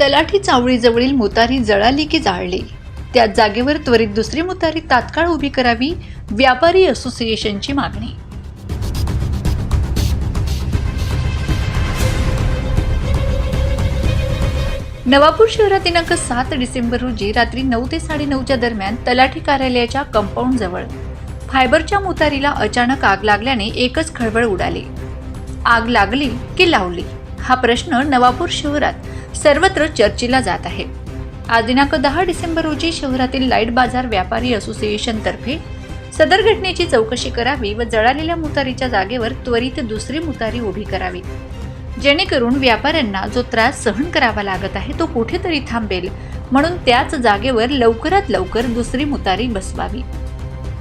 तलाठी चावळीजवळील मुतारी जळाली की जाळली. त्या जागेवर त्वरित दुसरी मुतारी तात्काळ उभी करावी व्यापारी असोसिएशनची मागणी. नवापूर शहरात दिनांक सात डिसेंबर रोजी रात्री नऊ ते साडेनऊच्या दरम्यान तलाठी कार्यालयाच्या कंपाऊंड जवळ फायबरच्या मुतारीला अचानक आग लागल्याने एकच खळबळ उडाली. आग लागली की लावली. हा प्रश्न नवापूर शहरात सर्वत्र चर्चेला जात आहे. आज दिनांक दहा डिसेंबर रोजी शहरातील लाइट बाजार व्यापारी असोसिएशनतर्फे सदर घटनेची चौकशी करावी व जळालेल्या मुतारीच्या जागेवर त्वरित दुसरी मुतारी उभी करावी. जेणेकरून व्यापाऱ्यांना जो त्रास सहन करावा लागत आहे तो कुठेतरी थांबेल म्हणून त्याच जागेवर लवकरात लवकर दुसरी मुतारी बसवावी.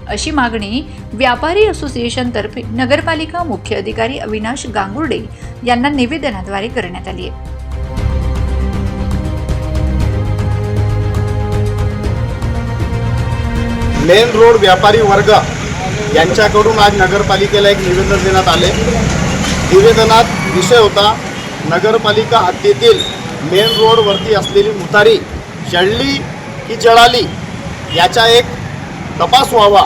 अशी मागणी व्यापारी असोसिएशनतर्फे नगरपालिका मुख्य अधिकारी अविनाश गांगुर्डे यांना निवेदनाद्वारे करण्यात आली आहे. मेन रोड व्यापारी वर्ग यांच्याकडून आज नगरपालिकेला एक निवेदन देण्यात आले. निवेदनात विषय होता नगरपालिका हद्दीतील मेन रोडवरती असलेली मुतारी जळली की जळाली याचा एक तपास व्हावा.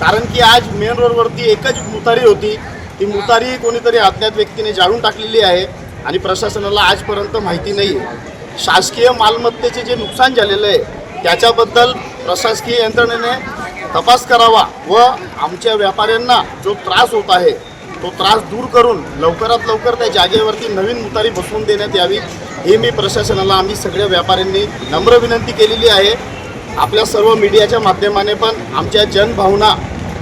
कारण की आज मेन रोडवरती एकच मुतारी होती. ती मुतारी कोणीतरी अज्ञात व्यक्तीने जाळून टाकलेली आहे आणि प्रशासनाला आजपर्यंत माहिती नाही आहे शासकीय मालमत्तेचे जे नुकसान झालेलं आहे त्याच्याबद्दल प्रशासकीय यंत्रणेने तपास करावा व आमच्या व्यापाऱ्यांना जो त्रास होत आहे तो त्रास दूर करून लवकरात लवकर त्या जागेवरती नवीन मुतारी बसवून देण्यात यावी हे मी प्रशासनाला आम्ही सगळ्या व्यापाऱ्यांनी नम्र विनंती केलेली आहे. आपल्या सर्व मीडियाच्या माध्यमाने पण आमच्या जनभावना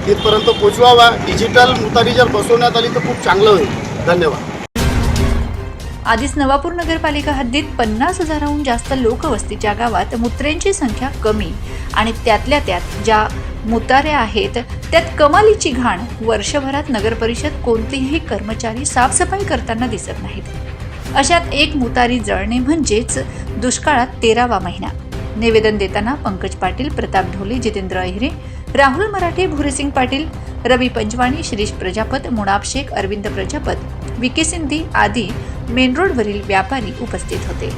तिथपर्यंत पोचवावा. डिजिटल मुतारी जर बसवण्यात आली तर खूप चांगलं होईल. धन्यवाद. आधीच नवापूर नगरपालिका हद्दीत पन्नास हजाराहून जास्त लोकवस्तीच्या गावात मुत्र्यांची संख्या कमी. आणि त्यातल्या त्यात ज्या मुताऱ्या आहेत त्यात कमालीची घाण वर्षभरात नगरपरिषद कोणतेही कर्मचारी साफसफाई करताना दिसत नाहीत. अशात एक मुतारी जळणे म्हणजेच दुष्काळात तेरावा महिना. निवेदन देताना पंकज पाटील प्रताप ढोले जितेंद्र अहिरे राहुल मराठे भुरेसिंग पाटील रवी पंचवाणी शिरीष प्रजापत मुणाब शेख अरविंद प्रजापत विके सिंधी आदी मेन रोडवरील व्यापारी उपस्थित होते.